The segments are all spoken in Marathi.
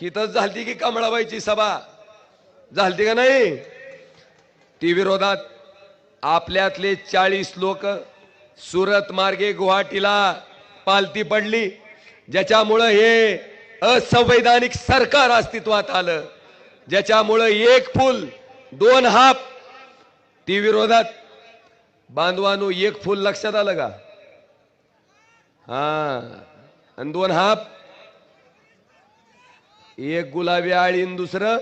हिथंच झालती की कमळाबाईची सभा. झालती का नाही? ती विरोधात आपल्यातले चाळीस लोक सुरत मार्गे गुवाहाटीला पालती पडली. ज्याच्यामुळं हे असंवैधानिक सरकार अस्तित्वात आलं. ज्याच्यामुळं एक फुल दोन हाप. ती विरोधात बांधवानो एक फुल लक्षात आलं का? हा. आणि दोन हाप. एक गुलाबी आळी दुसरं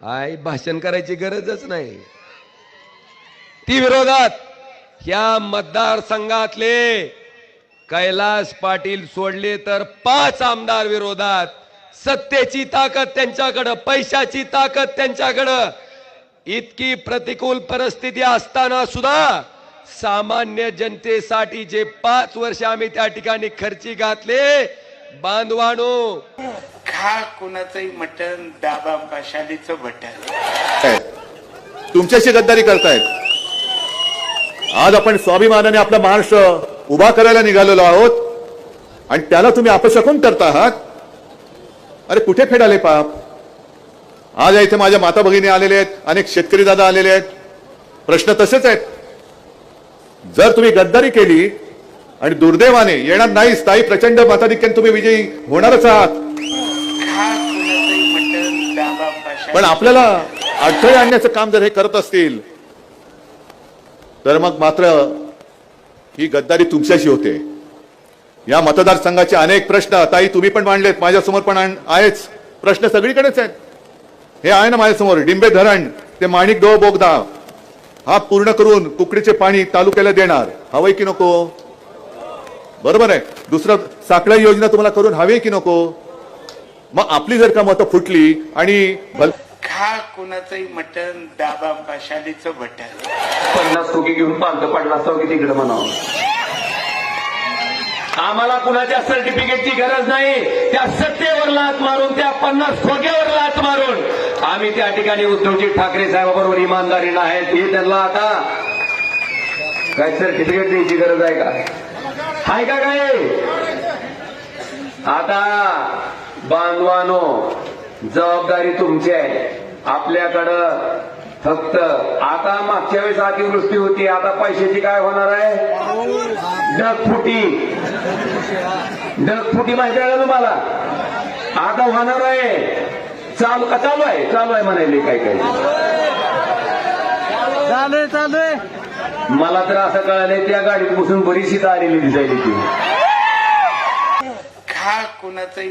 आय भाषण करायची गरजच नाही. ती विरोधात ह्या मतदारसंघातले कैलास पाटील सोडले तर पाच आमदार विरोधात. सत्तेची ताकद त्यांच्याकडं पैशाची ताकद त्यांच्याकडं. इतकी प्रतिकूल परिस्थिती असताना सुद्धा सामान्य जनतेसाठी जे पाच वर्ष आम्ही त्या ठिकाणी खर्ची घातले बांधवानो. खा कुणाचंही मटण दाबा पाशालीचं बटन तुमच्याशी गद्दारी करतायत. आज आपण स्वाभिमानाने आपला महाराष्ट्र उभा करायला निघालेलो आहोत. आणि त्याला तुम्ही अपशकून करता आहात. अरे कुठे फेडाले पाप? आज इथे माझ्या माता भगिनी आलेले आहेत अनेक शेतकरी दादा आलेले आहेत. प्रश्न तसेच आहेत. जर तुम्ही गद्दारी केली आणि दुर्दैवाने येणार नाही स्थायी प्रचंड मताधिक्याने तुम्ही विजयी होणारच आहात. पण आपल्याला अडथळे आणण्याचं काम जर हे करत असतील तर मग मात्र ही गद्दारी तुमच्याशी होते. या मतदारसंघाचे अनेक प्रश्न ताई तुम्ही पण मांडलेत माझ्यासमोर पण आण- आहेच. प्रश्न सगळीकडेच आहेत. हे आहे ना माझ्यासमोर डिंबे धरण ते माणिक डो बोगदा. हा पूर्ण करून कुकडीचे पाणी तालुक्याला देणार. हवंय की नको? बरोबर आहे. दुसरं साखळी योजना तुम्हाला करून हवी की नको? मग आपली जर का मतं फुटली आणि खा कुणाचंही मटण दाबा पाशालीचं बटन पन्नास खोके घेऊन पालतं पडला असतो की तिकडे म्हणावं? आम्हाला कुणाच्या सर्टिफिकेटची गरज नाही. त्या सत्तेवर लात मारून त्या पन्नास खोक्यावर लात मारून. आम्ही त्या ठिकाणी उद्धवजी ठाकरे साहेबाबरोबर इमानदारीनं आहेत. हे त्यांना आता काय सर्टिफिकेट द्यायची गरज आहे का? आहे का काय? आता बांधवानो जबाबदारी तुमची आहे. आपल्याकडं फक्त आता मागच्या वेळेस अतिवृष्टी होती आता पैशाची काय होणार आहे? ढगफुटी. ढगफुटी माहिती आहे तुम्हाला? आता होणार आहे. चालू का? चालू आहे. चालू आहे म्हणायले काय काय चालू चालू आहे मला तर असं कळालंय त्या गाडीत बसून बरीचशी आलेली दिसायली ती. खा कुणाचंही